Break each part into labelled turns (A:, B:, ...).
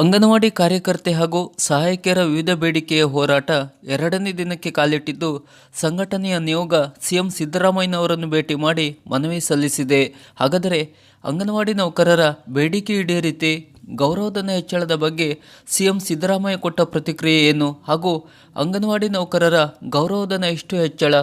A: ಅಂಗನವಾಡಿ ಕಾರ್ಯಕರ್ತೆ ಹಾಗೂ ಸಹಾಯಕಿಯರ ವಿವಿಧ ಬೇಡಿಕೆಯ ಹೋರಾಟ ಎರಡನೇ ದಿನಕ್ಕೆ ಕಾಲಿಟ್ಟಿದ್ದು, ಸಂಘಟನೆಯ ನಿಯೋಗ ಸಿಎಂ ಸಿದ್ದರಾಮಯ್ಯನವರನ್ನು ಭೇಟಿ ಮಾಡಿ ಮನವಿ ಸಲ್ಲಿಸಿದೆ. ಹಾಗಾದರೆ ಅಂಗನವಾಡಿ ನೌಕರರ ಬೇಡಿಕೆ ಈಡೇರಿತೆ, ಗೌರವಧನ ಹೆಚ್ಚಳದ ಬಗ್ಗೆ ಸಿಎಂ ಸಿದ್ದರಾಮಯ್ಯ ಕೊಟ್ಟ ಪ್ರತಿಕ್ರಿಯೆ ಏನು ಹಾಗೂ ಅಂಗನವಾಡಿ ನೌಕರರ ಗೌರವಧನ ಎಷ್ಟು ಹೆಚ್ಚಳ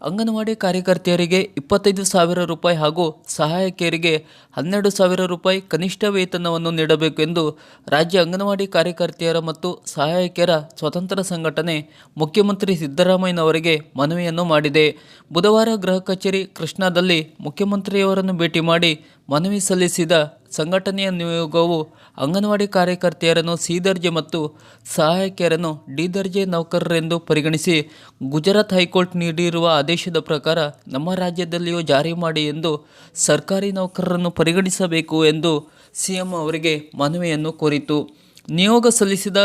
A: ಅಂಗನವಾಡಿ ಕಾರ್ಯಕರ್ತೆಯರಿಗೆ ಇಪ್ಪತ್ತೈದು ಸಾವಿರ ರೂಪಾಯಿ ಹಾಗೂ ಸಹಾಯಕಿಯರಿಗೆ ಹನ್ನೆರಡು ಸಾವಿರ ರೂಪಾಯಿ ಕನಿಷ್ಠ ವೇತನವನ್ನು ನೀಡಬೇಕು ಎಂದು ರಾಜ್ಯ ಅಂಗನವಾಡಿ ಕಾರ್ಯಕರ್ತೆಯರ ಮತ್ತು ಸಹಾಯಕಿಯರ ಸ್ವತಂತ್ರ ಸಂಘಟನೆ ಮುಖ್ಯಮಂತ್ರಿ ಸಿದ್ದರಾಮಯ್ಯನವರಿಗೆ ಮನವಿಯನ್ನು ಮಾಡಿದೆ. ಬುಧವಾರ ಗೃಹ ಕಚೇರಿ ಕೃಷ್ಣಾದಲ್ಲಿ ಮುಖ್ಯಮಂತ್ರಿಯವರನ್ನು ಭೇಟಿ ಮಾಡಿ ಮನವಿ ಸಲ್ಲಿಸಿದ ಸಂಘಟನೆಯ ನಿಯೋಗವು ಅಂಗನವಾಡಿ ಕಾರ್ಯಕರ್ತೆಯರನ್ನು ಸಿ ದರ್ಜೆ ಮತ್ತು ಸಹಾಯಕಿಯರನ್ನು ಡಿ ದರ್ಜೆ ನೌಕರರೆಂದು ಪರಿಗಣಿಸಿ ಗುಜರಾತ್ ಹೈಕೋರ್ಟ್ ನೀಡಿರುವ ಆದೇಶದ ಪ್ರಕಾರ ನಮ್ಮ ರಾಜ್ಯದಲ್ಲಿಯೂ ಜಾರಿ ಮಾಡಿ ಎಂದು ಸರ್ಕಾರಿ ನೌಕರರನ್ನು ಪರಿಗಣಿಸಬೇಕು ಎಂದು ಸಿಎಂ ಅವರಿಗೆ ಮನವಿಯನ್ನು ಕೋರಿತು ನಿಯೋಗ ಸಲ್ಲಿಸಿದ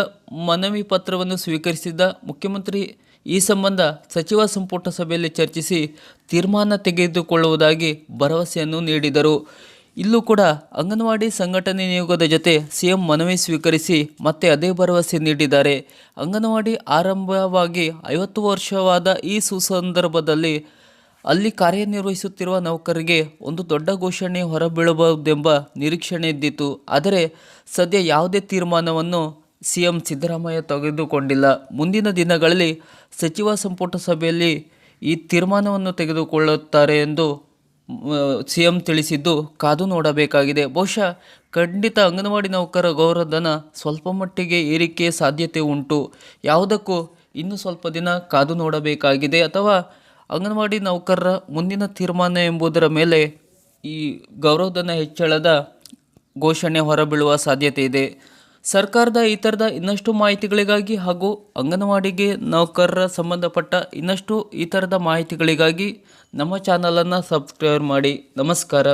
A: ಮನವಿ ಪತ್ರವನ್ನು ಸ್ವೀಕರಿಸಿದ ಮುಖ್ಯಮಂತ್ರಿ ಈ ಸಂಬಂಧ ಸಚಿವ ಸಂಪುಟ ಸಭೆಯಲ್ಲಿ ಚರ್ಚಿಸಿ ತೀರ್ಮಾನ ತೆಗೆದುಕೊಳ್ಳುವುದಾಗಿ ಭರವಸೆಯನ್ನು ನೀಡಿದರು. ಇಲ್ಲೂ ಕೂಡ ಅಂಗನವಾಡಿ ಸಂಘಟನೆ ನಿಯೋಗದ ಜೊತೆ ಸಿಎಂ ಮನವಿ ಸ್ವೀಕರಿಸಿ ಮತ್ತೆ ಅದೇ ಭರವಸೆ ನೀಡಿದ್ದಾರೆ. ಅಂಗನವಾಡಿ ಆರಂಭವಾಗಿ ಐವತ್ತು ವರ್ಷವಾದ ಈ ಸುಸಂದರ್ಭದಲ್ಲಿ ಅಲ್ಲಿ ಕಾರ್ಯನಿರ್ವಹಿಸುತ್ತಿರುವ ನೌಕರಿಗೆ ಒಂದು ದೊಡ್ಡ ಘೋಷಣೆ ಹೊರಬೀಳಬಹುದೆಂಬ ನಿರೀಕ್ಷಣೆ ಇದ್ದಿತು ಆದರೆ ಸದ್ಯ ಯಾವುದೇ ತೀರ್ಮಾನವನ್ನು ಸಿಎಂ ಸಿದ್ದರಾಮಯ್ಯ ತೆಗೆದುಕೊಂಡಿಲ್ಲ. ಮುಂದಿನ ದಿನಗಳಲ್ಲಿ ಸಚಿವ ಸಂಪುಟ ಸಭೆಯಲ್ಲಿ ಈ ತೀರ್ಮಾನವನ್ನು ತೆಗೆದುಕೊಳ್ಳುತ್ತಾರೆ ಎಂದು ಸಿ ಎಂ ತಿಳಿಸಿದ್ದು ಕಾದು ನೋಡಬೇಕಾಗಿದೆ. ಬಹುಶಃ ಖಂಡಿತ ಅಂಗನವಾಡಿ ನೌಕರ ಗೌರವಧನ ಸ್ವಲ್ಪ ಮಟ್ಟಿಗೆ ಏರಿಕೆ ಸಾಧ್ಯತೆ ಉಂಟು. ಯಾವುದಕ್ಕೂ ಇನ್ನೂ ಸ್ವಲ್ಪ ದಿನ ಕಾದು ನೋಡಬೇಕಾಗಿದೆ. ಅಥವಾ ಅಂಗನವಾಡಿ ನೌಕರರ ಮುಂದಿನ ತೀರ್ಮಾನ ಎಂಬುದರ ಮೇಲೆ ಈ ಗೌರವಧನ ಹೆಚ್ಚಳದ ಘೋಷಣೆ ಹೊರಬೀಳುವ ಸಾಧ್ಯತೆ ಇದೆ. ಸರ್ಕಾರದ ಈ ಥರದ ಇನ್ನಷ್ಟು ಮಾಹಿತಿಗಳಿಗಾಗಿ ಹಾಗೂ ಅಂಗನವಾಡಿಗೆ ನೌಕರರ ಸಂಬಂಧಪಟ್ಟ ಇನ್ನಷ್ಟು ಈ ಥರದ ಮಾಹಿತಿಗಳಿಗಾಗಿ ನಮ್ಮ ಚಾನಲನ್ನು ಸಬ್ಸ್ಕ್ರೈಬ್ ಮಾಡಿ. ನಮಸ್ಕಾರ.